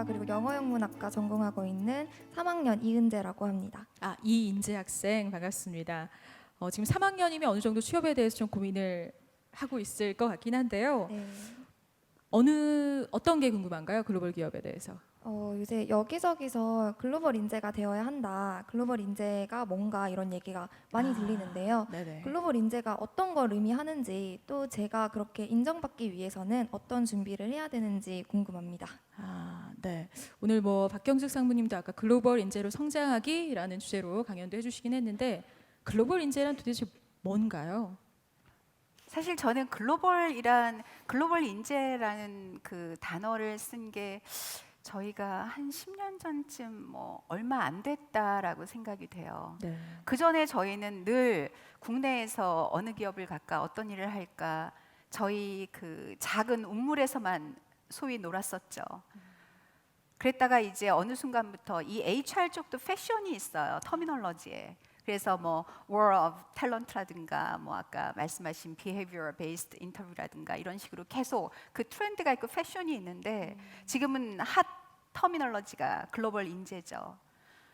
문학과 그리고 영어영 문학과 전공하고 있는 3학년 이은재라고 합니다. 아 이인재 학생 반갑습니다. 어, 지금 3학년이면 어느 정도 취업에 대해서 좀 고민을 하고 있을 것 같긴 한데요. 네. 어느 어떤 게 궁금한가요? 글로벌 기업에 대해서. 어, 요새 여기저기서 글로벌 인재가 되어야 한다. 글로벌 인재가 뭔가 이런 얘기가 많이 아, 들리는데요. 네네. 글로벌 인재가 어떤 걸 의미하는지 또 제가 그렇게 인정받기 위해서는 어떤 준비를 해야 되는지 궁금합니다. 아, 네. 오늘 뭐 박경숙 상무님도 아까 글로벌 인재로 성장하기라는 주제로 강연도 해주시긴 했는데 글로벌 인재란 도대체 뭔가요? 사실 저는 글로벌이란 글로벌 인재라는 그 단어를 쓴 게 저희가 한 10년 전쯤 뭐 얼마 안 됐다라고 생각이 돼요. 네. 그 전에 저희는 늘 국내에서 어느 기업을 갈까 어떤 일을 할까 저희 그 작은 우물에서만 소위 놀았었죠. 그랬다가 이제 어느 순간부터 이 HR 쪽도 패션이 있어요 터미널러지에. 그래서 뭐 War of Talent라든가 뭐 아까 말씀하신 Behavior Based Interview라든가 이런 식으로 계속 그 트렌드가 있고 패션이 있는데 지금은 핫 터미널러지가 글로벌 인재죠.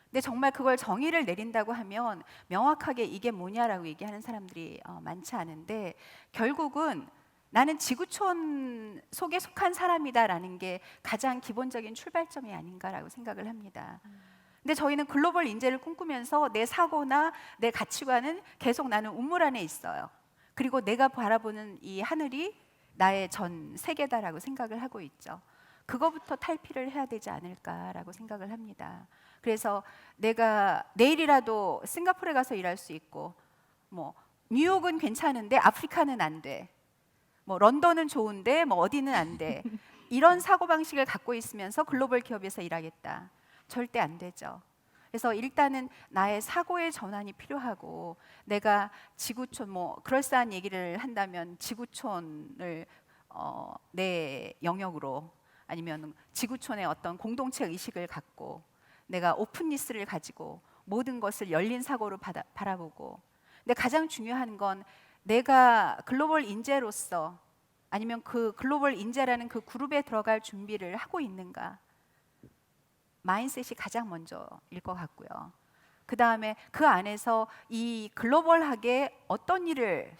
근데 정말 그걸 정의를 내린다고 하면 명확하게 이게 뭐냐라고 얘기하는 사람들이 어, 많지 않은데 결국은 나는 지구촌 속에 속한 사람이다라는 게 가장 기본적인 출발점이 아닌가라고 생각을 합니다. 근데 저희는 글로벌 인재를 꿈꾸면서 내 사고나 내 가치관은 계속 나는 우물 안에 있어요. 그리고 내가 바라보는 이 하늘이 나의 전 세계다라고 생각을 하고 있죠. 그거부터 탈피를 해야 되지 않을까라고 생각을 합니다. 그래서 내가 내일이라도 싱가포르에 가서 일할 수 있고 뭐 뉴욕은 괜찮은데 아프리카는 안 돼. 뭐 런던은 좋은데 뭐 어디는 안 돼. 이런 사고 방식을 갖고 있으면서 글로벌 기업에서 일하겠다. 절대 안 되죠. 그래서 일단은 나의 사고의 전환이 필요하고 내가 지구촌 뭐 그럴싸한 얘기를 한다면 지구촌을 어, 내 영역으로 아니면 지구촌의 어떤 공동체 의식을 갖고 내가 오픈니스를 가지고 모든 것을 열린 사고로 받아, 바라보고 근데 가장 중요한 건 내가 글로벌 인재로서 아니면 그 글로벌 인재라는 그 그룹에 들어갈 준비를 하고 있는가 마인셋이 가장 먼저일 것 같고요. 그 다음에 그 안에서 이 글로벌하게 어떤 일을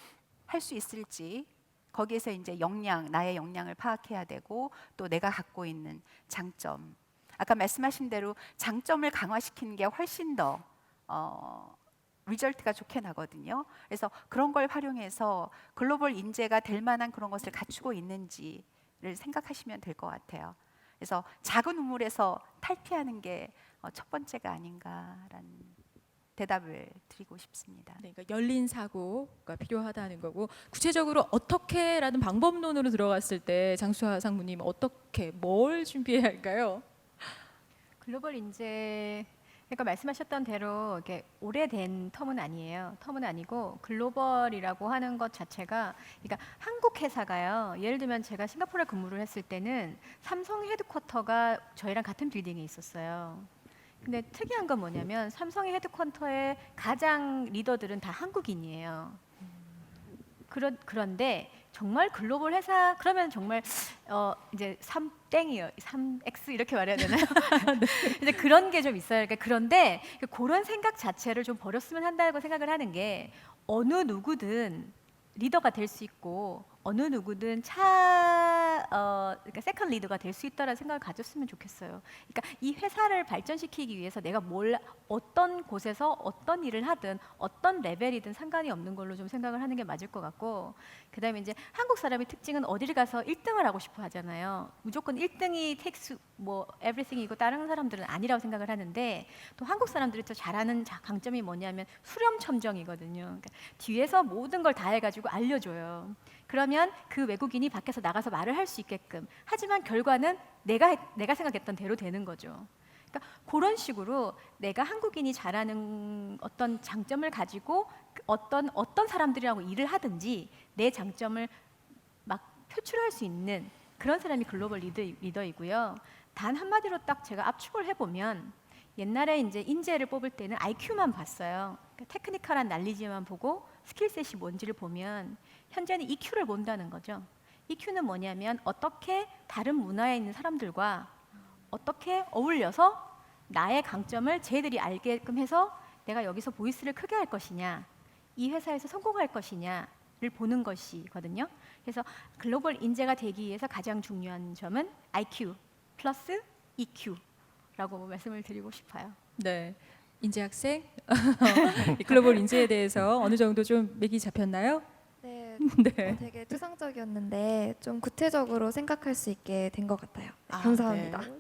할 수 있을지 거기에서 이제 역량, 나의 역량을 파악해야 되고 또 내가 갖고 있는 장점. 아까 말씀하신 대로 장점을 강화시키는 게 훨씬 더 어, 리절트가 좋게 나거든요. 그래서 그런 걸 활용해서 글로벌 인재가 될 만한 그런 것을 갖추고 있는지를 생각하시면 될 것 같아요. 그래서 작은 우물에서 탈피하는 게 어, 첫 번째가 아닌가라는 대답을 드리고 싶습니다. 네, 그러니까 열린 사고가 필요하다는 거고 구체적으로 어떻게라는 방법론으로 들어갔을 때 장수하 상무님 어떻게 뭘 준비해야 할까요? 글로벌 인재 그러니까 말씀하셨던 대로 이게 오래된 텀은 아니에요. 텀은 아니고 글로벌이라고 하는 것 자체가 그러니까 한국 회사가요. 예를 들면 제가 싱가포르에 근무를 했을 때는 삼성 헤드쿼터가 저희랑 같은 빌딩에 있었어요. 근데 특이한 건 뭐냐면 삼성의 헤드쿼터의 가장 리더들은 다 한국인이에요. 그러, 그런데 정말 글로벌 회사 그러면 정말 어 이제 3땡이요. 3X 이렇게 말해야 되나요? 이제 그런 게 좀 있어요. 그러니까 그런데 그런 생각 자체를 좀 버렸으면 한다고 생각을 하는 게 어느 누구든 리더가 될 수 있고 어느 누구든 차 어, 그러니까 세컨 리더가 될 수 있다라는 생각을 가졌으면 좋겠어요. 그러니까 이 회사를 발전시키기 위해서 내가 뭘 어떤 곳에서 어떤 일을 하든 어떤 레벨이든 상관이 없는 걸로 좀 생각을 하는 게 맞을 것 같고 그다음에 이제 한국 사람의 특징은 어디를 가서 1등을 하고 싶어 하잖아요. 무조건 1등이 텍스 뭐 에브리띵이고 다른 사람들은 아니라고 생각을 하는데 또 한국 사람들이 또 잘하는 자- 강점이 뭐냐면 수렴 첨정이거든요. 그러니까 뒤에서 모든 걸 다 해가지고 알려줘요. 그러면 그 외국인이 밖에서 나가서 말을 할 수 있게끔 하지만 결과는 내가 했- 내가 생각했던 대로 되는 거죠. 그러니까 그런 식으로 내가 한국인이 잘하는 어떤 장점을 가지고 그 어떤 어떤 사람들이라고 일을 하든지 내 장점을 막 표출할 수 있는 그런 사람이 글로벌 리더, 리더이고요. 단 한마디로 딱 제가 압축을 해보면 옛날에 이제 인재를 뽑을 때는 IQ만 봤어요. 그러니까 테크니컬한 난리지만 보고 스킬셋이 뭔지를 보면 현재는 EQ를 본다는 거죠. EQ는 뭐냐면 어떻게 다른 문화에 있는 사람들과 어떻게 어울려서 나의 강점을 쟤들이 알게끔 해서 내가 여기서 보이스를 크게 할 것이냐, 이 회사에서 성공할 것이냐를 보는 것이거든요. 그래서 글로벌 인재가 되기 위해서 가장 중요한 점은 IQ 플러스 EQ라고 말씀을 드리고 싶어요. 네. 인재 학생 이 글로벌 인재에 대해서 어느 정도 좀 맥이 잡혔나요? 네, 네. 어, 되게 추상적이었는데 좀 구체적으로 생각할 수 있게 된 것 같아요. 네, 아, 감사합니다. 네.